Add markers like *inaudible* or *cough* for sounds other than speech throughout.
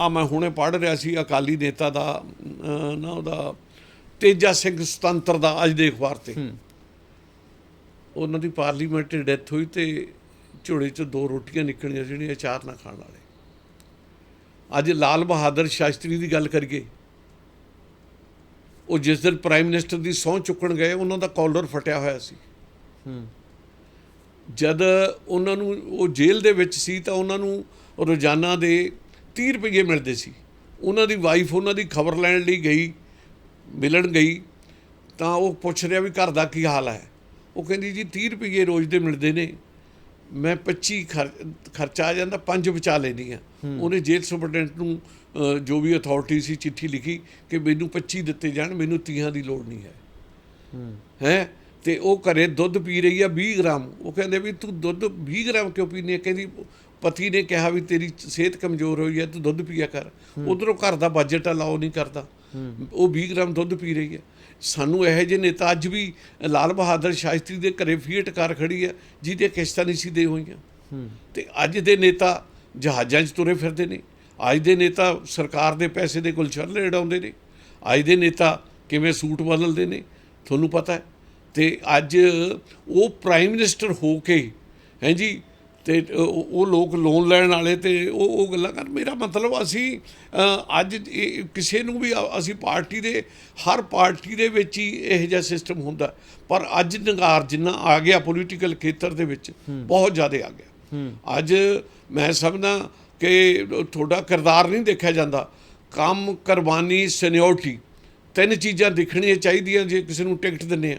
ਆ ਮੈਂ ਹੁਣੇ ਪੜ੍ਹ ਰਿਹਾ ਸੀ ਅਕਾਲੀ ਨੇਤਾ ਦਾ ਨਾ ਉਹਦਾ ਤੇਜਾ ਸਿੰਘ ਸੁਤੰਤਰ ਦਾ ਅੱਜ ਦੇ ਅਖਬਾਰ ਤੇ। ਉਹਨਾਂ ਦੀ ਪਾਰਲੀਮੈਂਟ ਡੈਥ ਹੋਈ ਤੇ ਝੋਲੇ 'ਚ ਦੋ ਰੋਟੀਆਂ ਨਿਕਲੀਆਂ ਜਿਹੜੀਆਂ ਅਚਾਰ ਨਾ ਖਾਣ ਵਾਲੇ। ਅੱਜ ਲਾਲ ਬਹਾਦਰ ਸ਼ਾਸਤਰੀ ਦੀ ਗੱਲ ਕਰੀਏ ਉਹ ਜਿਸ ਦਿਨ ਪ੍ਰਾਈਮ ਮਿਨਿਸਟਰ ਦੀ ਸਹੁੰ ਚੁੱਕਣ ਗਏ ਉਹਨਾਂ ਦਾ ਕਾਲਰ ਫਟਿਆ ਹੋਇਆ ਸੀ। ਜਦ ਉਹਨਾਂ ਨੂੰ ਉਹ ਜੇਲ੍ਹ ਦੇ ਵਿੱਚ ਸੀ ਤਾਂ ਉਹਨਾਂ ਨੂੰ ਰੋਜ਼ਾਨਾ ਦੇ 30 ਰੁਪਏ ਮਿਲਦੇ ਸੀ। ਉਹਨਾਂ ਦੀ ਵਾਈਫ ਉਹਨਾਂ ਦੀ ਖਬਰ ਲੈਣ ਲਈ ਗਈ ਮਿਲਣ ਗਈ ਤਾਂ ਉਹ ਪੁੱਛ ਰਿਹਾ ਵੀ ਘਰ ਦਾ ਕੀ ਹਾਲ ਹੈ। ਉਹ ਕਹਿੰਦੀ ਜੀ 30 ਰੁਪਏ ਰੋਜ਼ ਦੇ ਮਿਲਦੇ ਨੇ। ਮੈਂ 25 ਖਰ- ਖਰਚਾ ਆ ਜਾਂਦਾ ਪੰਜ ਬਚਾ ਲੈਣੀ ਆ ਉਹਨੇ ਜੇਲ੍ਹ ਸੁਪਰਡੈਂਟ ਨੂੰ ਜੋ ਵੀ ਅਥਾਰਟੀ ਸੀ ਚਿੱਠੀ ਲਿਖੀ ਕਿ ਮੈਨੂੰ 25 ਦਿੱਤੇ ਜਾਣ ਮੈਨੂੰ 30 ਦੀ ਲੋੜ ਨਹੀਂ ਹੈ। ਹੈ। ਤੇ ਉਹ ਘਰੇ ਦੁੱਧ ਪੀ ਰਹੀ ਆ 20 ਗ੍ਰਾਮ। ਉਹ ਕਹਿੰਦੇ ਵੀ ਤੂੰ ਦੁੱਧ 20 ਗ੍ਰਾਮ ਕਿਉਂ ਪੀਨੀ ਹੈ? ਕਹਿੰਦੀ ਪਤੀ ਨੇ ਕਿਹਾ ਵੀ ਤੇਰੀ ਸਿਹਤ ਕਮਜ਼ੋਰ ਹੋਈ ਹੈ, ਤੂੰ ਦੁੱਧ ਪੀਆ ਕਰ। ਉਧਰੋਂ ਘਰ ਦਾ ਬਜਟ ਅਲਾਉ ਨਹੀਂ ਕਰਦਾ। ਉਹ 20 ਗ੍ਰਾਮ ਦੁੱਧ ਪੀ ਰਹੀ ਹੈ। ਸਾਨੂੰ ਇਹੋ ਜਿਹੇ ਨੇਤਾ ਅੱਜ ਵੀ ਲਾਲ ਬਹਾਦਰ ਸ਼ਾਸਤਰੀ ਦੇ ਘਰੇ ਫੀਟ ਕਾਰ ਖੜੀ ਹੈ ਜਿਹਦੇ ਕਿਸ਼ਤਾਂ ਨਹੀਂ ਸੀ ਦੇ ਹੋਈਆਂ। ਤੇ ਅੱਜ ਦੇ ਨੇਤਾ ਜਹਾਜ਼ਾਂ 'ਚ ਤੁਰੇ ਫਿਰਦੇ ਨੇ। ਅੱਜ ਦੇ ਨੇਤਾ ਸਰਕਾਰ ਦੇ ਪੈਸੇ ਦੇ ਗੁਲਛਰਲੇ ਉਡਾਉਂਦੇ ਨੇ। ਅੱਜ ਦੇ ਨੇਤਾ ਕਿਵੇਂ ਸੂਟ ਬਦਲਦੇ ਨੇ, ਤੁਹਾਨੂੰ ਪਤਾ ਹੈ। ਤੇ ਅੱਜ ਉਹ ਪ੍ਰਾਈਮ ਮਿਨਿਸਟਰ ਹੋ ਕੇ, ਹੈ ਜੀ ਤੇ ਉਹ ਲੋਕ ਲੋਨ ਲੈਣ ਵਾਲੇ ਤੇ ਉਹ ਉਹ ਗੱਲਾਂ ਕਰ ਮੇਰਾ ਮਤਲਬ ਅਸੀਂ ਅੱਜ ਕਿਸੇ ਨੂੰ ਵੀ ਅਸੀਂ ਪਾਰਟੀ ਦੇ ਹਰ ਪਾਰਟੀ ਦੇ ਵਿੱਚ ਹੀ ਇਹੋ ਜਿਹਾ ਸਿਸਟਮ ਹੁੰਦਾ। ਪਰ ਅੱਜ ਨਿਗਾਰ ਜਿੰਨਾ ਆ ਗਿਆ ਪੋਲੀਟੀਕਲ ਖੇਤਰ ਦੇ ਵਿੱਚ ਬਹੁਤ ਜ਼ਿਆਦਾ ਆ ਗਿਆ। ਅੱਜ ਮੈਂ ਸਮਝਦਾ ਕਿ ਤੁਹਾਡਾ ਕਿਰਦਾਰ ਨਹੀਂ ਦੇਖਿਆ ਜਾਂਦਾ। ਕੰਮ ਕੁਰਬਾਨੀ ਸੀਨੀਅਰਟੀ ਤਿੰਨ ਚੀਜ਼ਾਂ ਦਿਖਣੀਆਂ ਚਾਹੀਦੀਆਂ ਜੇ ਕਿਸੇ ਨੂੰ ਟਿਕਟ ਦਿੰਨੇ ਆ।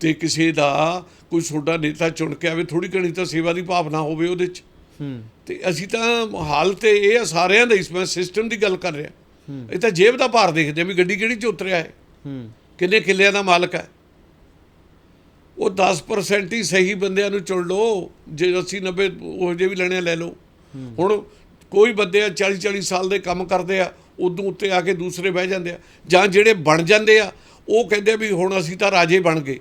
ਤੇ ਕਿਸੇ ਦਾ ਕੋਈ ਛੋਟਾ ਨੇਤਾ ਚੁਣ ਕੇ ਆਵੇ ਥੋੜੀ ਘਣੀ ਤਾਂ ਸੇਵਾ ਦੀ ਭਾਵਨਾ ਹੋਵੇ ਉਹਦੇ ਚ। ਤੇ ਅਸੀਂ ਤਾਂ ਹਾਲ ਤੇ ਇਹ ਆ ਸਾਰਿਆਂ ਦਾ ਇਸ ਮੈਂ ਸਿਸਟਮ ਦੀ ਗੱਲ ਕਰ ਰਿਹਾ। ਇਹ ਤਾਂ ਜੇਬ ਦਾ ਭਾਰ ਦੇਖਦੇ ਆ ਵੀ ਗੱਡੀ ਕਿਹੜੀ ਚ ਉਤਰਿਆ ਹੈ। ਕਿੰਨੇ ਕਿੱਲਿਆਂ ਦਾ ਮਾਲਕ ਹੈ। ਉਹ 10% ਹੀ ਸਹੀ ਬੰਦਿਆਂ ਨੂੰ ਚੁਣ ਲਓ ਜੇ 80 90 ਉਹ ਜੇ ਵੀ ਲੈਣੇ ਲੈ ਲਓ। ਹੁਣ ਕੋਈ ਬੰਦੇ ਆ 40 40 ਸਾਲ ਦੇ ਕੰਮ ਕਰਦੇ ਆ ਉਦੋਂ ਉੱਤੇ ਆ ਕੇ ਦੂਸਰੇ ਬਹਿ ਜਾਂਦੇ ਆ। ਜਾਂ ਜਿਹੜੇ ਬਣ ਜਾਂਦੇ ਆ ਉਹ ਕਹਿੰਦੇ ਵੀ ਹੁਣ ਅਸੀਂ ਤਾਂ ਰਾਜੇ ਬਣ ਗਏ।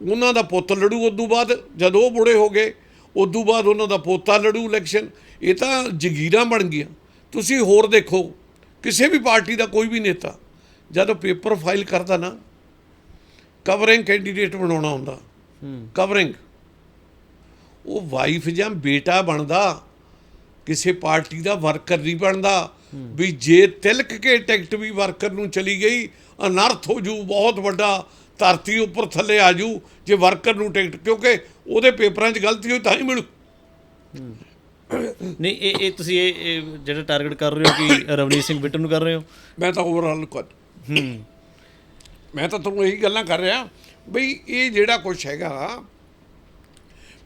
ਉਹਨਾਂ ਦਾ ਪੁੱਤ ਲੜੂ ਉਦੋਂ ਬਾਅਦ ਜਦ ਉਹ ਬੁੜੇ ਹੋ ਗਏ ਉਦੋਂ ਬਾਅਦ ਉਹਨਾਂ ਦਾ ਪੋਤਾ ਲੜੂ ਇਲੈਕਸ਼ਨ ਇਹ ਤਾਂ ਜਗੀਰਾਂ ਬਣ ਗਈਆਂ। ਤੁਸੀਂ ਹੋਰ ਦੇਖੋ ਕਿਸੇ ਵੀ ਪਾਰਟੀ ਦਾ ਕੋਈ ਵੀ ਨੇਤਾ ਜਦੋਂ ਪੇਪਰ ਫਾਈਲ ਕਰਦਾ ਨਾ ਕਵਰਿੰਗ ਕੈਂਡੀਡੇਟ ਬਣਾਉਣਾ ਹੁੰਦਾ। ਕਵਰਿੰਗ। ਉਹ ਵਾਈਫ ਜਾਂ ਬੇਟਾ ਬਣਦਾ ਕਿਸੇ ਪਾਰਟੀ ਦਾ ਵਰਕਰ ਨਹੀਂ ਬਣਦਾ। ਵੀ ਜੇ ਤਿਲਕ ਕੇ ਟਿਕਟ ਵੀ ਵਰਕਰ ਨੂੰ ਚਲੀ ਗਈ ਅਨਰਥ ਹੋ ਜੂ ਬਹੁਤ ਵੱਡਾ ਧਰਤੀ ਉੱਪਰ ਥੱਲੇ ਆ ਜੂ ਜੇ ਵਰਕਰ ਨੂੰ ਟਿਕਟ ਕਿਉਂਕਿ ਉਹਦੇ ਪੇਪਰਾਂ 'ਚ ਗਲਤੀ ਹੋਈ ਤਾਂ ਹੀ ਮਿਲੂ। ਨਹੀਂ ਇਹ ਇਹ ਤੁਸੀਂ ਇਹ ਇਹ ਜਿਹੜਾ ਟਾਰਗੇਟ ਕਰ ਰਹੇ ਹੋ ਕਿ *coughs* ਰਵਨੀਤ ਸਿੰਘ ਬਿੱਟੂ ਨੂੰ ਕਰ ਰਹੇ ਹੋ? ਮੈਂ ਤਾਂ ਓਵਰਆਲ ਕਰ ਹੂੰ। ਮੈਂ ਤਾਂ ਤੁਹਾਨੂੰ ਇਹੀ ਗੱਲਾਂ ਕਰ ਰਿਹਾ ਬਈ ਇਹ ਜਿਹੜਾ ਕੁਝ ਹੈਗਾ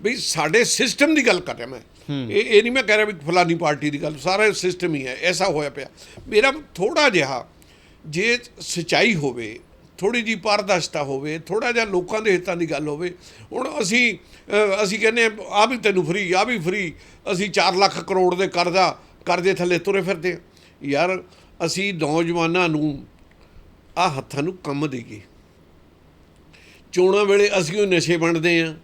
ਬਈ ਸਾਡੇ ਸਿਸਟਮ ਦੀ ਗੱਲ ਕਰ ਰਿਹਾ ਮੈਂ। ਇਹ ਇਹ ਨਹੀਂ ਮੈਂ ਕਹਿ ਰਿਹਾ ਵੀ ਫਲਾਨੀ ਪਾਰਟੀ ਦੀ ਗੱਲ ਸਾਰਾ ਸਿਸਟਮ ਹੀ ਹੈ ਐਸਾ ਹੋਇਆ ਪਿਆ। ਮੇਰਾ ਥੋੜਾ ਜਿਹਾ ਜੇ ਸਚਾਈ ਹੋਵੇ ਥੋੜੀ ਜੀ ਪਾਰਦਰਸ਼ਤਾ ਹੋਵੇ ਥੋੜਾ ਜਿਹਾ ਲੋਕਾਂ ਦੇ ਹਿੱਤਾਂ ਦੀ ਗੱਲ ਹੋਵੇ ਹੁਣ ਅਸੀਂ ਅਸੀਂ ਕਹਿੰਦੇ ਆ ਵੀ ਤੈਨੂੰ ਫ੍ਰੀ ਆ ਵੀ ਫ੍ਰੀ ਅਸੀਂ 4 ਲੱਖ ਕਰੋੜ ਦੇ ਕਰਜ਼ਾ ਕਰਜ਼ੇ ਥੱਲੇ ਤੁਰੇ ਫਿਰਦੇ। ਯਾਰ ਅਸੀਂ ਨੌਜਵਾਨਾਂ ਨੂੰ ਆ ਹੱਥਾਂ ਨੂੰ ਕੰਮ ਦੇਈਏ। ਚੋਣਾਂ ਵੇਲੇ ਅਸੀਂ ਉਹ ਨਸ਼ੇ ਵੰਡਦੇ ਆ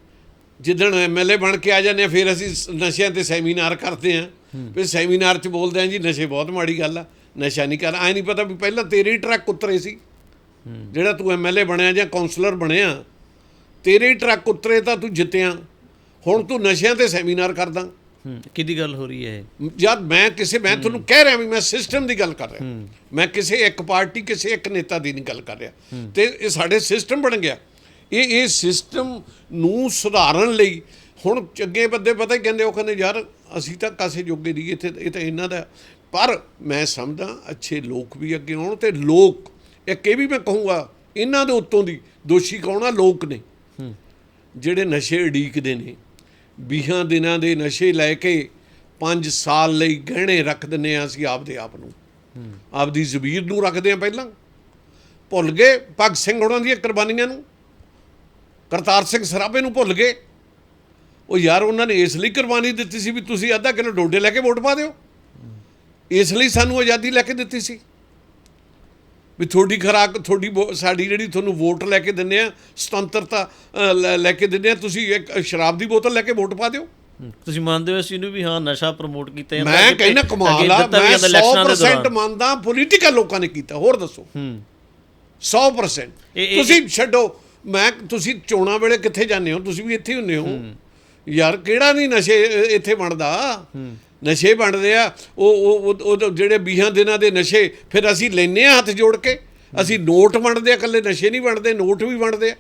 ਜਿੱਦਣ ਐਮਐਲਏ ਬਣ ਕੇ ਆ ਜਾਂਦੇ ਆ ਫਿਰ ਅਸੀਂ ਨਸ਼ਿਆਂ ਤੇ ਸੈਮੀਨਾਰ ਕਰਦੇ ਆ ਫਿਰ ਸੈਮੀਨਾਰ 'ਚ ਬੋਲਦੇ ਆ ਜੀ ਨਸ਼ੇ ਬਹੁਤ ਮਾੜੀ ਗੱਲ ਆ ਨਸ਼ਾ ਨਹੀਂ ਕਰ। ਐ ਨਹੀਂ ਪਤਾ ਵੀ ਪਹਿਲਾਂ ਤੇਰੇ ਹੀ ਟਰੱਕ ਉਤਰੇ ਸੀ। ਜਿਹੜਾ ਤੂੰ ਐਮਐਲਏ ਬਣਿਆ ਜਾਂ ਕਾਉਂਸਲਰ ਬਣਿਆ ਤੇਰੇ ਟਰੱਕ ਉਤਰੇ ਤਾਂ ਤੂੰ ਜਿੱਤਿਆ। ਹੁਣ ਤੂੰ ਨਸ਼ਿਆਂ ਤੇ ਸੈਮੀਨਾਰ ਕਰਦਾ। ਕਿਹਦੀ ਗੱਲ ਹੋ ਰਹੀ ਹੈ ਜਦ ਮੈਂ ਕਿਸੇ ਮੈਂ ਤੁਹਾਨੂੰ ਕਹਿ ਰਿਹਾ ਵੀ ਮੈਂ ਸਿਸਟਮ ਦੀ ਗੱਲ ਕਰ ਰਿਹਾ। ਮੈਂ ਕਿਸੇ ਇੱਕ ਪਾਰਟੀ ਕਿਸੇ ਇੱਕ ਨੇਤਾ ਦੀ ਨਹੀਂ ਗੱਲ ਕਰ ਰਿਹਾ। ਤੇ ਇਹ ਸਾਡੇ ਸਿਸਟਮ ਬਣ ਗਿਆ। ਇਹ ਇਹ ਸਿਸਟਮ ਨੂੰ ਸੁਧਾਰਨ ਲਈ ਹੁਣ ਚੰਗੇ ਬੰਦੇ ਪਤਾ ਹੀ ਕਹਿੰਦੇ ਉਹ ਕਹਿੰਦੇ ਯਾਰ ਅਸੀਂ ਤਾਂ ਕਾਸੇ ਜੋਗੇ ਨਹੀਂ ਇੱਥੇ ਇਹ ਤਾਂ ਇਹਨਾਂ ਦਾ ਪਰ ਮੈਂ ਸਮਝਦਾ ਅੱਛੇ ਲੋਕ ਵੀ ਅੱਗੇ ਆਉਣ ਤੇ ਲੋਕ ਇੱਕ ਇਹ ਵੀ ਮੈਂ ਕਹੂੰਗਾ ਇਹਨਾਂ ਦੇ ਉੱਤੋਂ ਦੀ ਦੋਸ਼ੀ ਕੌਣ ਆ? ਲੋਕ ਨੇ। ਜਿਹੜੇ ਨਸ਼ੇ ਉਡੀਕਦੇ ਨੇ 20 ਦਿਨਾਂ ਦੇ ਨਸ਼ੇ ਲੈ ਕੇ 5 ਸਾਲ ਲਈ ਗਹਿਣੇ ਰੱਖ ਦਿੰਨੇ ਆ ਅਸੀਂ ਆਪਦੇ ਆਪ ਨੂੰ। ਆਪਦੀ ਜ਼ਮੀਰ ਨੂੰ ਰੱਖਦੇ ਆ ਪਹਿਲਾਂ। ਭੁੱਲ ਗਏ ਭਗਤ ਸਿੰਘ ਹੋਣਾ ਦੀਆਂ ਕੁਰਬਾਨੀਆਂ ਨੂੰ? ਕਰਤਾਰ ਸਿੰਘ ਸਰਾਭੇ ਨੂੰ ਭੁੱਲ ਗਏ? ਉਹ ਯਾਰ ਉਹਨਾਂ ਨੇ ਇਸ ਲਈ ਕੁਰਬਾਨੀ ਦਿੱਤੀ ਸੀ ਵੀ ਤੁਸੀਂ ਅੱਧਾ ਕਿਲੋ ਡੋਡੇ ਲੈ ਕੇ ਵੋਟ ਪਾ ਦਿਓ। ਇਸ ਲਈ ਸਾਨੂੰ ਆਜ਼ਾਦੀ ਲੈ ਕੇ ਦਿੱਤੀ ਸੀ। ਵੀ ਤੁਹਾਡੀ ਖਰਾਕ ਤੁਹਾਡੀ ਸਾਡੀ ਜਿਹੜੀ ਤੁਹਾਨੂੰ ਵੋਟ ਲੈ ਕੇ ਦਿੰਨੇ ਆ ਸੁਤੰਤਰਤਾ ਲੈ- ਕੇ ਦਿੰਨੇ ਆ ਤੁਸੀਂ ਇੱਕ ਸ਼ਰਾਬ ਦੀ ਬੋਤਲ ਲੈ ਕੇ ਵੋਟ ਪਾ ਦਿਓ। ਤੁਸੀਂ ਮੰਨਦੇ ਹੋ ਇਸ ਨੂੰ ਵੀ ਹਾਂ ਨਸ਼ਾ ਪ੍ਰਮੋਟ ਕੀਤਾ ਜਾਂਦਾ ਮੈਂ ਕਹਿੰਦਾ ਕਮਾਲ ਆ ਮੈਂ ਜਾਂਦਾ ਇਲੈਕਸ਼ਨਾਂ ਦੇ 100% ਦੌਰਾਨ। ਮੰਨਦਾ ਪੋਲੀਟੀਕਲ ਲੋਕਾਂ ਨੇ ਕੀਤਾ ਹੋਰ ਦੱਸੋ। ਹੂੰ। 100% ਇਹ- ਇਹ- ਤੁਸੀਂ ਛੱਡੋ ਮੈਂ ਤੁਸੀਂ ਚੋਣਾਂ ਵੇਲੇ ਕਿੱਥੇ ਜਾਂਦੇ ਹੋ? ਤੁਸੀਂ ਵੀ ਇੱਥੇ ਹੁੰਦੇ ਹੋ। ਯਾਰ ਕਿਹੜਾ ਨਹੀਂ ਨਸ਼ੇ ਇੱਥੇ ਬਣਦਾ ਨਸ਼ੇ ਵੰਡਦੇ ਆ, ਉਹ ਉਹ, ਉਹ- ਉਹ ਜਿਹੜੇ 20 ਦਿਨਾਂ ਦੇ ਨਸ਼ੇ, ਫਿਰ ਅਸੀਂ ਲੈਨੇ ਆ ਹੱਥ ਜੋੜ ਕੇ। ਅਸੀਂ ਨੋਟ ਵੰਡਦੇ ਆ, ਇਕੱਲੇ ਨਸ਼ੇ ਨਹੀਂ ਵੰਡਦੇ, ਨੋਟ ਵੀ ਵੰਡਦੇ ਆ।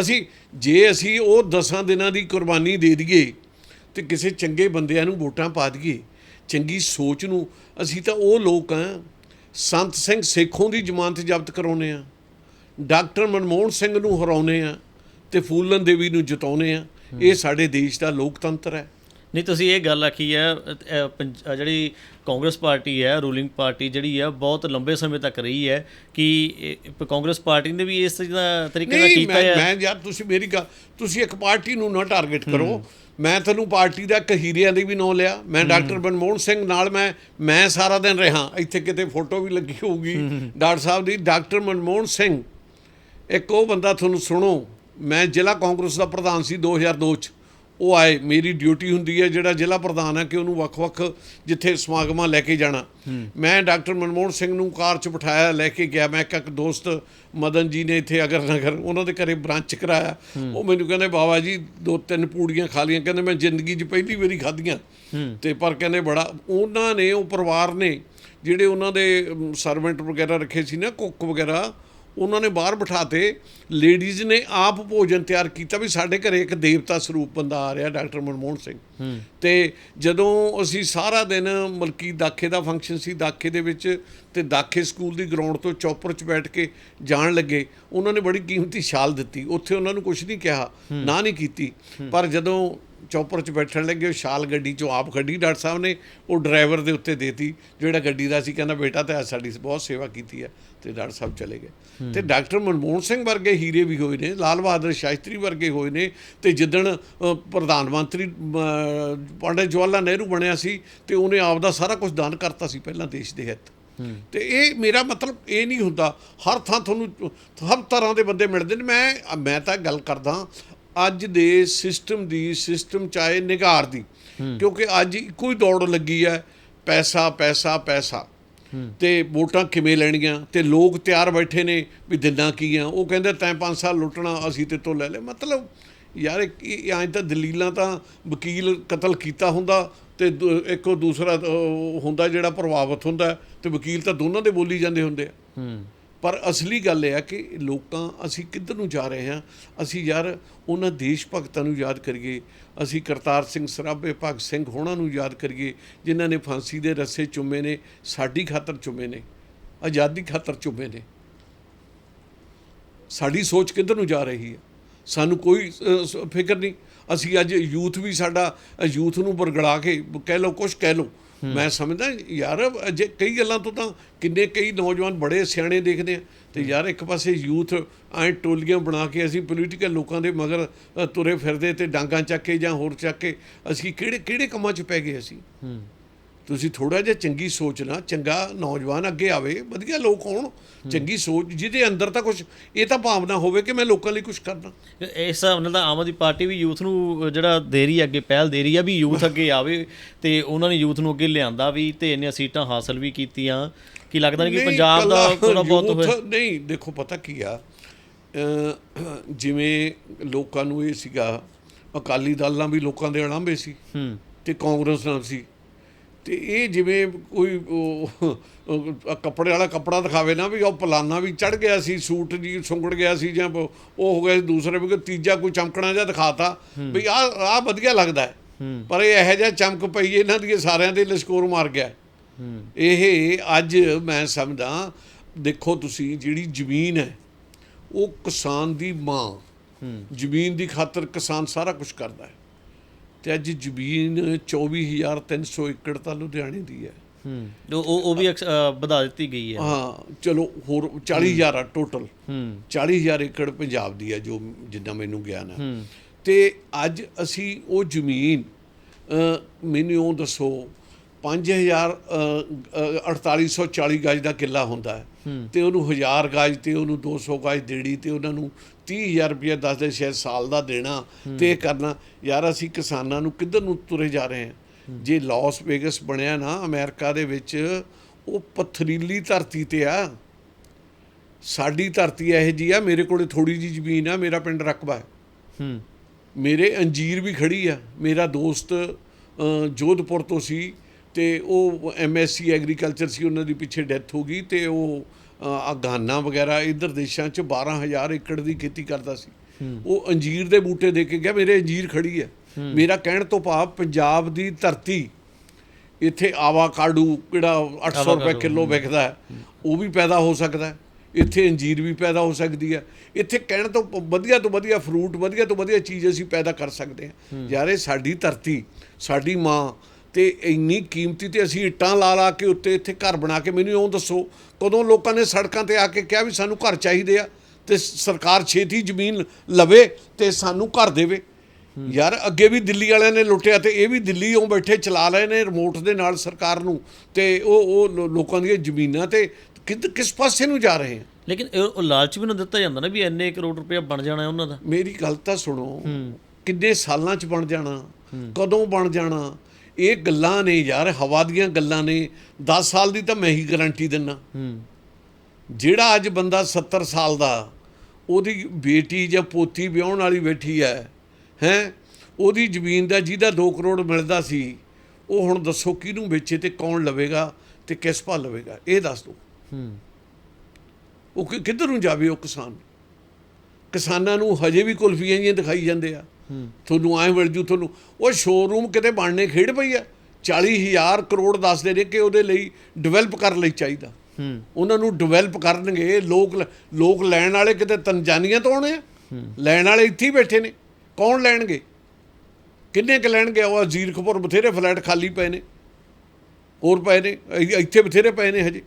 ਅਸੀਂ, ਜੇ ਅਸੀਂ ਉਹ 10 ਦਿਨਾਂ ਦੀ ਕੁਰਬਾਨੀ ਦੇ ਦਈਏ, ਤੇ ਕਿਸੇ ਚੰਗੇ ਬੰਦਿਆਂ ਨੂੰ ਵੋਟਾਂ ਪਾ ਦਈਏ, ਚੰਗੀ ਸੋਚ ਨੂੰ, ਅਸੀਂ ਤਾਂ ਉਹ ਲੋਕ ਆ, ਸੰਤ ਸਿੰਘ ਸੇਖੋਂ ਦੀ ਜ਼ਮਾਨਤ ਜ਼ਬਤ ਕਰਾਉਨੇ ਆ, ਡਾਕਟਰ ਮਨਮੋਹਨ ਸਿੰਘ ਨੂੰ ਹਰਾਉਨੇ ਆ, ਤੇ ਫੂਲਨ ਦੇਵੀ ਨੂੰ ਜਿਤਾਉਨੇ ਆ। ਇਹ ਸਾਡੇ ਦੇਸ਼ ਦਾ ਲੋਕਤੰਤਰ ਹੈ। ਨਹੀਂ ਤੁਸੀਂ ਇਹ ਗੱਲ ਆਖੀ ਹੈ ਜਿਹੜੀ ਕਾਂਗਰਸ ਪਾਰਟੀ ਹੈ ਰੂਲਿੰਗ ਪਾਰਟੀ ਜਿਹੜੀ ਹੈ ਬਹੁਤ ਲੰਬੇ ਸਮੇਂ ਤੱਕ ਰਹੀ ਹੈ ਕਿ ਕਾਂਗਰਸ ਪਾਰਟੀ ਨੇ ਵੀ ਇਸ ਤਰੀਕੇ ਨਾਲ ਕੀਤਾ ਹੈ ਮੈਂ ਯਾਰ ਤੁਸੀਂ ਮੇਰੀ ਗੱਲ ਤੁਸੀਂ ਇੱਕ ਪਾਰਟੀ ਨੂੰ ਨਾ ਟਾਰਗੇਟ ਕਰੋ। ਮੈਂ ਤੁਹਾਨੂੰ ਪਾਰਟੀ ਦਾ ਕਹੀਰਿਆਂ ਦੀ ਵੀ ਨਾਂ ਲਿਆ। ਮੈਂ ਡਾਕਟਰ ਮਨਮੋਹਨ ਸਿੰਘ ਨਾਲ ਮੈਂ ਮੈਂ ਸਾਰਾ ਦਿਨ ਰਿਹਾ। ਇੱਥੇ ਕਿਤੇ ਫੋਟੋ ਵੀ ਲੱਗੀ ਹੋਊਗੀ। ਡਾਕਟਰ ਸਾਹਿਬ ਦੀ ਡਾਕਟਰ ਮਨਮੋਹਨ ਸਿੰਘ ਇੱਕ ਉਹ ਬੰਦਾ ਤੁਹਾਨੂੰ ਸੁਣੋ। ਮੈਂ ਜ਼ਿਲ੍ਹਾ ਕਾਂਗਰਸ ਦਾ ਪ੍ਰਧਾਨ ਸੀ 2002 ਚ। ਉਹ ਆਏ, ਮੇਰੀ ਡਿਊਟੀ ਹੁੰਦੀ ਹੈ ਜਿਹੜਾ ਜ਼ਿਲ੍ਹਾ ਪ੍ਰਧਾਨ ਹੈ ਕਿ ਉਹਨੂੰ ਵੱਖ-ਵੱਖ ਜਿੱਥੇ ਸਮਾਗਮਾਂ ਲੈ ਕੇ ਜਾਣਾ। ਮੈਂ ਡਾਕਟਰ ਮਨਮੋਹਨ ਸਿੰਘ ਨੂੰ ਕਾਰ 'ਚ ਬਿਠਾਇਆ, ਲੈ ਕੇ ਗਿਆ। ਮੈਂ ਇੱਕ ਦੋਸਤ ਮਦਨ ਜੀ ਨੇ ਇੱਥੇ ਅਗਰ ਨਗਰ, ਉਹਨਾਂ ਦੇ ਘਰੇ ਬ੍ਰਾਂਚ ਕਰਾਇਆ। ਉਹ ਮੈਨੂੰ ਕਹਿੰਦੇ, ਬਾਬਾ ਜੀ ਦੋ ਤਿੰਨ ਪੂੜੀਆਂ ਖਾ ਲੀਆਂ ਕਹਿੰਦੇ, ਮੈਂ ਜ਼ਿੰਦਗੀ 'ਚ ਪਹਿਲੀ ਵਾਰੀ ਖਾਧੀਆਂ। ਤੇ ਪਰ ਕਹਿੰਦੇ, ਬੜਾ। ਉਹਨਾਂ ਨੇ, ਉਹ ਪਰਿਵਾਰ ਨੇ ਜਿਹੜੇ ਉਹਨਾਂ ਦੇ ਸਰਵੈਂਟ ਵਗੈਰਾ ਰੱਖੇ ਸੀ ਨਾ, ਕੁੱਕ ਵਗੈਰਾ ਉਹਨਾਂ ਨੇ ਬਾਹਰ ਬਿਠਾਤੇ। ਲੇਡੀਜ਼ ਨੇ ਆਪ ਭੋਜਨ ਤਿਆਰ ਕੀਤਾ ਵੀ ਸਾਡੇ ਘਰੇ ਇੱਕ ਦੇਵਤਾ ਸਰੂਪ ਬੰਦਾ ਆ ਰਿਹਾ ਡਾਕਟਰ ਮਨਮੋਹਨ ਸਿੰਘ। ਤੇ ਜਦੋਂ ਅਸੀਂ ਸਾਰਾ ਦਿਨ ਮਲਕੀ ਦਾਖੇ ਦਾ ਫੰਕਸ਼ਨ ਸੀ ਦਾਖੇ ਦੇ ਵਿੱਚ ਤੇ ਦਾਖੇ ਸਕੂਲ ਦੀ ਗਰਾਊਂਡ ਤੋਂ ਚੌਪਰ 'ਚ ਬੈਠ ਕੇ ਜਾਣ ਲੱਗੇ ਉਹਨਾਂ ਨੇ ਬੜੀ ਕੀਮਤੀ ਸ਼ਾਲ ਦਿੱਤੀ। ਉੱਥੇ ਉਹਨਾਂ ਨੂੰ ਕੁਝ ਨਹੀਂ ਕਿਹਾ ਨਾ ਨਹੀਂ ਕੀਤੀ। ਪਰ ਜਦੋਂ ਚੌਪਰ 'ਚ ਬੈਠਣ ਲੱਗੇ ਉਹ ਸ਼ਾਲ ਗੱਡੀ 'ਚੋਂ ਆਪ ਕੱਢੀ ਡਾਕਟਰ ਸਾਹਿਬ ਨੇ ਉਹ ਡਰਾਈਵਰ ਦੇ ਉੱਤੇ ਦੇਤੀ ਜਿਹੜਾ ਗੱਡੀ ਦਾ ਸੀ ਕਹਿੰਦਾ ਬੇਟਾ ਤੇ ਸਾਡੀ ਬਹੁਤ ਸੇਵਾ ਕੀਤੀ ਹੈ। ਤੇ ਡਾਕਟਰ ਸਾਹਿਬ ਚਲੇ ਗਏ। ਤੇ ਡਾਕਟਰ ਮਨਮੋਹਨ ਸਿੰਘ ਵਰਗੇ ਹੀਰੇ ਵੀ ਹੋਏ ਨੇ ਲਾਲ ਬਹਾਦਰ ਸ਼ਾਸਤਰੀ ਵਰਗੇ ਹੋਏ ਨੇ ਤੇ ਜਿੱਦਣ ਪ੍ਰਧਾਨ ਮੰਤਰੀ ਪੰਡਿਤ ਜਵਾਹਰ ਲਾਲ ਨਹਿਰੂ ਬਣਿਆ ਸੀ ਤੇ ਉਹਨੇ ਆਪ ਦਾ ਸਾਰਾ ਕੁਝ ਦਾਨ ਕਰਤਾ ਸੀ ਪਹਿਲਾਂ ਦੇਸ਼ ਦੇ ਹਿੱਤ। ਤੇ ਇਹ ਮੇਰਾ ਮਤਲਬ ਇਹ ਨਹੀਂ ਹੁੰਦਾ ਹਰ ਥਾਂ ਤੁਹਾਨੂੰ ਸਭ ਤਰ੍ਹਾਂ ਦੇ ਬੰਦੇ ਮਿਲਦੇ ਨੇ। ਮੈਂ ਮੈਂ ਤਾਂ ਗੱਲ ਕਰਦਾ ਅੱਜ ਦੇ ਸਿਸਟਮ ਦੀ ਸਿਸਟਮ ਚਾਹੇ ਨਿਗਾਰ ਦੀ ਕਿਉਂਕਿ ਅੱਜ ਇੱਕੋ ਹੀ ਦੌੜ ਲੱਗੀ ਹੈ ਪੈਸਾ ਪੈਸਾ ਪੈਸਾ। ਤੇ ਵੋਟਾਂ ਕਿਵੇਂ ਲੈਣੀਆਂ ਤੇ ਲੋਕ ਤਿਆਰ ਬੈਠੇ ਨੇ ਵੀ ਦਿਨਾਂ ਕੀ ਆ? ਉਹ ਕਹਿੰਦੇ ਤੈਂ 5 ਸਾਲ ਲੁੱਟਣਾ ਅਸੀਂ ਤੇ ਤੋਂ ਲੈ ਲੈ ਮਤਲਬ ਯਾਰ ਇਹ- ਐਂ ਤਾਂ ਦਲੀਲਾਂ ਤਾਂ ਵਕੀਲ ਕਤਲ ਕੀਤਾ ਹੁੰਦਾ ਤੇ ਇੱਕੋ ਦੂਸਰਾ ਹੁੰਦਾ ਜਿਹੜਾ ਪ੍ਰਭਾਵਿਤ ਹੁੰਦਾ ਤੇ ਵਕੀਲ ਤਾਂ ਦੋਨਾਂ ਦੇ ਬੋਲੀ ਜਾਂਦੇ ਹੁੰਦੇ ਆ। ਹੂੰ। ਪਰ ਅਸਲੀ ਗੱਲ ਇਹ ਆ ਕਿ ਲੋਕਾਂ, ਅਸੀਂ ਕਿੱਧਰ ਨੂੰ ਜਾ ਰਹੇ ਹਾਂ? ਅਸੀਂ ਯਾਰ ਉਹਨਾਂ ਦੇਸ਼ ਭਗਤਾਂ ਨੂੰ ਯਾਦ ਕਰੀਏ। ਅਸੀਂ ਕਰਤਾਰ ਸਿੰਘ, ਸਰਾਭੇ ਭਗਤ ਸਿੰਘ ਹੋਣਾ ਨੂੰ ਯਾਦ ਕਰੀਏ, ਜਿਨ੍ਹਾਂ ਨੇ ਫਾਂਸੀ ਦੇ ਰੱਸੇ ਚੁੰਮੇ ਨੇ, ਸਾਡੀ ਖਾਤਰ ਚੁੰਮੇ ਨੇ, ਆਜ਼ਾਦੀ ਖਾਤਰ ਚੁੰਮੇ ਨੇ। ਸਾਡੀ ਸੋਚ ਕਿੱਧਰ ਨੂੰ ਜਾ ਰਹੀ ਹੈ? ਸਾਨੂੰ ਕੋਈ ਫਿਕਰ ਨਹੀਂ। ਅਸੀਂ ਅੱਜ ਯੂਥ ਵੀ ਸਾਡਾ ਯੂਥ ਨੂੰ ਬਰਗੜਾ ਕੇ, ਕਹਿ ਲਓ ਕੁਝ ਕਹਿ ਲਓ। ਮੈਂ ਸਮਝਦਾ ਯਾਰ ਅਜੇ ਕਈ ਗੱਲਾਂ ਤੋਂ ਤਾਂ ਕਿੰਨੇ ਕਈ ਨੌਜਵਾਨ ਬੜੇ ਸਿਆਣੇ ਦੇਖਦੇ ਆ ਤੇ ਯਾਰ ਇੱਕ ਪਾਸੇ ਯੂਥ ਐ ਟੋਲੀਆਂ ਬਣਾ ਕੇ ਅਸੀਂ ਪੋਲੀਟੀਕਲ ਲੋਕਾਂ ਦੇ ਮਗਰ ਤੁਰੇ ਫਿਰਦੇ ਤੇ ਡਾਂਗਾਂ ਚੱਕ ਕੇ ਜਾਂ ਹੋਰ ਚੱਕ ਕੇ ਅਸੀਂ ਕਿਹੜੇ ਕਿਹੜੇ ਕੰਮਾਂ 'ਚ ਪੈ ਗਏ ਅਸੀਂ? ਹੂੰ। ਤੁਸੀਂ ਥੋੜਾ ਜਿਹਾ ਚੰਗੀ ਸੋਚ ਨਾਲ ਚੰਗਾ ਨੌਜਵਾਨ ਅੱਗੇ ਆਵੇ ਵਧੀਆ ਲੋਕ ਹੋਣ ਚੰਗੀ ਸੋਚ ਜਿਹਦੇ ਅੰਦਰ ਤਾਂ ਕੁਝ ਇਹ ਤਾਂ ਭਾਵਨਾ ਹੋਵੇ ਕਿ ਮੈਂ ਲੋਕਾਂ ਲਈ ਕੁਝ ਕਰਨਾ ਇਸ ਹਿਸਾਬ ਨਾਲ ਤਾਂ ਆਮ ਆਦਮੀ ਪਾਰਟੀ ਵੀ ਯੂਥ ਨੂੰ ਜਿਹੜਾ ਦੇ ਰਹੀ ਅੱਗੇ ਪਹਿਲ ਦੇ ਰਹੀ ਹੈ ਵੀ ਯੂਥ ਅੱਗੇ ਆਵੇ ਤੇ ਉਹਨਾਂ ਨੇ ਯੂਥ ਨੂੰ ਅੱਗੇ ਲਿਆਂਦਾ ਵੀ ਤੇ ਇੰਨੀਆਂ ਸੀਟਾਂ ਹਾਸਲ ਵੀ ਕੀਤੀਆਂ। ਕੀ ਲੱਗਦਾ ਨਹੀਂ ਕਿ ਪੰਜਾਬ ਦਾ ਥੋੜਾ ਬਹੁਤ ਹੋਇਆ? ਨਹੀਂ ਦੇਖੋ ਪਤਾ ਕੀ ਆ ਜਿਵੇਂ ਲੋਕਾਂ ਨੂੰ ਇਹ ਸੀਗਾ ਅਕਾਲੀ ਦਲ ਨਾਲ ਵੀ ਲੋਕਾਂ ਦੇ ਅਣਾਂਭੇ ਸੀ ਹੂੰ। ਤੇ ਕਾਂਗਰਸ ਨਾਲ ਸੀ। ਤੇ ਇਹ ਜਿਵੇਂ ਕੋਈ ਕੱਪੜੇ ਵਾਲਾ ਕੱਪੜਾ ਦਿਖਾਵੇ ਨਾ ਵੀ ਉਹ ਪਲਾਨਾ ਵੀ ਚੜ ਗਿਆ ਸੀ ਸੂਟ ਜੀ ਸੁੰਗੜ ਗਿਆ ਸੀ ਜਾਂ ਉਹ ਹੋ ਗਿਆ ਸੀ ਦੂਸਰੇ ਵੀ ਤੀਜਾ ਕੋਈ ਚਮਕਣਾ ਜਿਹਾ ਦਿਖਾਤਾ ਵੀ ਆ ਆ ਵਧੀਆ ਲੱਗਦਾ ਹੈ। ਪਰ ਇਹ ਇਹੋ ਜਿਹਾ ਚਮਕ ਪਈ ਇਹਨਾਂ ਦੀ ਸਾਰਿਆਂ ਦੇ ਲਸ਼ਕੋਰ ਮਾਰ ਗਿਆ। ਇਹ ਅੱਜ ਮੈਂ ਸਮਝਦਾ ਦੇਖੋ ਤੁਸੀਂ ਜਿਹੜੀ ਜ਼ਮੀਨ ਹੈ ਉਹ ਕਿਸਾਨ ਦੀ ਮਾਂ ਜ਼ਮੀਨ ਦੀ ਖਾਤਰ ਕਿਸਾਨ ਸਾਰਾ ਕੁਝ ਕਰਦਾ ਹੈ। ਤੇ ਅੱਜ ਜ਼ਮੀਨ 24300 ਏਕੜ ਤਾਂ ਲੁਧਿਆਣੇ ਦੀ ਹੈ। ਹੂੰ ਉਹ ਉਹ ਵੀ ਵਧਾ ਦਿੱਤੀ ਗਈ ਹੈ। ਹਾਂ ਚਲੋ ਹੋਰ 40000 ਆ ਟੋਟਲ ਹੂੰ। 40000 ਏਕੜ ਪੰਜਾਬ ਦੀ ਹੈ ਜੋ ਜਿੰਨਾ ਮੈਨੂੰ ਗਿਆਨ ਹੈ। ਤੇ ਅੱਜ ਅਸੀਂ ਉਹ ਜ਼ਮੀਨ ਮੈਨੂੰ ਦੱਸੋ 5000 4840 ਗਜ ਦਾ ਕਿੱਲਾ ਹੁੰਦਾ ਹੈ। ਤੇ ਉਹਨੂੰ 1000 ਗਜ ਤੇ ਉਹਨੂੰ 200 ਗਜ ਦੇੜੀ ਤੇ ਉਹਨਾਂ ਨੂੰ 30000 ਰੁਪਏ ਦੱਸਦੇ ਸ਼ਾਇਦ ਸਾਲ ਦਾ ਦੇਣਾ ਤੇ ਕਰਨਾ। ਯਾਰ ਅਸੀਂ ਕਿਸਾਨਾਂ ਨੂੰ ਕਿੱਧਰ ਨੂੰ ਤੁਰੇ ਜਾ ਰਹੇ ਹਾਂ? ਜੇ ਲਾਸ ਵੇਗਸ ਬਣਿਆ ਨਾ ਅਮਰੀਕਾ ਦੇ ਵਿੱਚ ਉਹ ਪਥਰੀਲੀ ਧਰਤੀ ਤੇ ਆ। ਸਾਡੀ ਧਰਤੀ ਇਹੋ ਜੀ ਆ ਮੇਰੇ ਕੋਲੇ ਥੋੜੀ ਜੀ ਜ਼ਮੀਨ ਆ ਮੇਰਾ ਪਿੰਡ ਰਕਬਾ ਹੈ। ਹੂੰ। ਮੇਰੇ ਅੰਜੀਰ ਵੀ ਖੜੀ ਆ। ਮੇਰਾ ਦੋਸਤ ਜੋਧਪੁਰ ਤੋਂ ਸੀ। ਤੇ ਉਹ ਐਮਐਸਸੀ ਐਗਰੀਕਲਚਰ ਸੀ ਉਹਨਾਂ ਦੀ ਪਿੱਛੇ ਡੈਥ ਹੋ ਗਈ ਤੇ ਉਹ ਅ, ਆ ਗਾਨਾ ਵਗੈਰਾ ਇਧਰ ਦੇਸ਼ਾਂ 'ਚ 12000 ਏਕੜ ਦੀ ਖੇਤੀ ਕਰਦਾ ਸੀ। ਉਹ ਅੰਜੀਰ ਦੇ ਬੂਟੇ ਦੇ ਕੇ ਗਿਆ ਮੇਰੇ ਅੰਜੀਰ ਖੜੀ ਹੈ। ਮੇਰਾ ਕਹਿਣ ਤੋਂ ਭਾਵ ਪੰਜਾਬ ਦੀ ਧਰਤੀ ਇੱਥੇ ਆਵਾਕਾਡੂ ਕਿਹੜਾ 800 ਰੁਪਏ ਕਿਲੋ ਵਿਕਦਾ ਹੈ ਉਹ ਵੀ ਪੈਦਾ ਹੋ ਸਕਦਾ ਹੈ। ਇੱਥੇ ਅੰਜੀਰ ਵੀ ਪੈਦਾ ਹੋ ਸਕਦੀ ਹੈ। ਇੱਥੇ ਕਹਿਣ ਤੋਂ ਵਧੀਆ ਤੋਂ ਵਧੀਆ ਫਰੂਟ ਵਧੀਆ ਤੋਂ ਵਧੀਆ ਚੀਜ਼ ਅਸੀਂ ਪੈਦਾ ਕਰ ਸਕਦੇ ਹਾਂ। ਯਾਰ ਇਹ ਸਾਡੀ ਧਰਤੀ ਸਾਡੀ ਮਾਂ ਤੇ ਇੰਨੀ ਕੀਮਤੀ ਤੇ ਅਸੀਂ ਇੱਟਾਂ ਲਾ ਲਾ ਕੇ ਉੱਤੇ ਇੱਥੇ ਘਰ ਬਣਾ ਕੇ ਮੈਨੂੰ ਉਹ ਦੱਸੋ ਕਦੋਂ ਲੋਕਾਂ ਨੇ ਸੜਕਾਂ ਤੇ ਆ ਕੇ ਕਿਹਾ ਵੀ ਸਾਨੂੰ ਘਰ ਚਾਹੀਦੇ ਆ ਤੇ ਸਰਕਾਰ ਛੇਤੀ ਜ਼ਮੀਨ ਲਵੇ ਤੇ ਸਾਨੂੰ ਘਰ ਦੇਵੇ। ਯਾਰ ਅੱਗੇ ਵੀ ਦਿੱਲੀ ਵਾਲਿਆਂ ਨੇ ਲੁੱਟਿਆ ਤੇ ਇਹ ਵੀ ਦਿੱਲੀ ਉਹ ਬੈਠੇ ਚਲਾ ਰਹੇ ਨੇ ਰਿਮੋਟ ਦੇ ਨਾਲ ਸਰਕਾਰ ਨੂੰ ਤੇ ਉਹ ਉਹ ਲੋਕਾਂ ਦੀਆਂ ਜ਼ਮੀਨਾਂ ਤੇ ਕਿਸ ਪਾਸੇ ਨੂੰ ਜਾ ਰਹੇ ਆ? ਲੇਕਿਨ ਉਹ ਲਾਲਚ ਵੀ ਨਾ ਦਿੱਤਾ ਜਾਂਦਾ ਨਾ ਵੀ ਇੰਨੇ ਕਰੋੜ ਰੁਪਏ ਬਣ ਜਾਣਾ ਉਹਨਾਂ ਦਾ। ਮੇਰੀ ਗੱਲ ਤਾਂ ਸੁਣੋ ਕਿੰਨੇ ਸਾਲਾਂ ਚ ਬਣ ਜਾਣਾ ਕਦੋਂ ਬਣ ਜਾਣਾ ਇਹ ਗੱਲਾਂ ਨੇ ਯਾਰ ਹਵਾ ਦੀਆਂ ਗੱਲਾਂ ਨੇ। 10 ਸਾਲ ਦੀ ਤਾਂ ਮੈਂ ਹੀ ਗਾਰੰਟੀ ਦਿੰਨਾ। ਹੂੰ। ਜਿਹੜਾ ਅੱਜ ਬੰਦਾ 70 ਸਾਲ ਦਾ ਉਹਦੀ ਬੇਟੀ ਜਾਂ ਪੋਤੀ ਵਿਆਹਣ ਵਾਲੀ ਬੈਠੀ ਹੈ ਹੈ ਉਹਦੀ ਜ਼ਮੀਨ ਦਾ ਜਿਹਦਾ 2 ਕਰੋੜ ਮਿਲਦਾ ਸੀ ਉਹ ਹੁਣ ਦੱਸੋ ਕਿਹਨੂੰ ਵੇਚੇ ਤੇ ਕੌਣ ਲਵੇਗਾ ਤੇ ਕਿਸ ਭਾ ਲਵੇਗਾ? ਇਹ ਦੱਸ ਦਿਓ ਹੂੰ। ਉਹ ਕਿੱਧਰ ਨੂੰ ਜਾਵੇ ਉਹ ਕਿਸਾਨ? ਕਿਸਾਨਾਂ ਨੂੰ ਹਜੇ ਵੀ ਕੁਲਫੀਆਂ ਜੀਆਂ ਦਿਖਾਈ ਜਾਂਦੇ ਆ। ਤੁਹਾਨੂੰ ਐਂ ਮਿਲ ਜੂ ਤੁਹਾਨੂੰ ਉਹ ਸ਼ੋਰੂਮ ਕਿਤੇ ਬਣਨੇ ਖੇਡ ਪਈ ਆ। 40000 ਕਰੋੜ ਦੱਸਦੇ ਨੇ ਕਿ ਉਹਦੇ ਲਈ ਡਿਵੈਲਪ ਕਰਨ ਲਈ ਚਾਹੀਦਾ। ਉਹਨਾਂ ਨੂੰ ਡਿਵੈਲਪ ਕਰਨਗੇ ਲੋਕ ਲੋਕ ਲੈਣ ਵਾਲੇ ਕਿਤੇ ਤਨਜ਼ਾਨੀਆਂ ਤੋਂ ਆਉਣੇ ਆ। ਲੈਣ ਵਾਲੇ ਇੱਥੇ ਹੀ ਬੈਠੇ ਨੇ। ਕੌਣ ਲੈਣਗੇ? ਕਿੰਨੇ ਕ ਲੈਣਗੇ? ਉਹ ਜ਼ੀਰਕਪੁਰ ਬਥੇਰੇ ਫਲੈਟ ਖਾਲੀ ਪਏ ਨੇ। ਹੋਰ ਪਏ ਨੇ ਇੱਥੇ ਬਥੇਰੇ ਪਏ ਨੇ ਹਜੇ।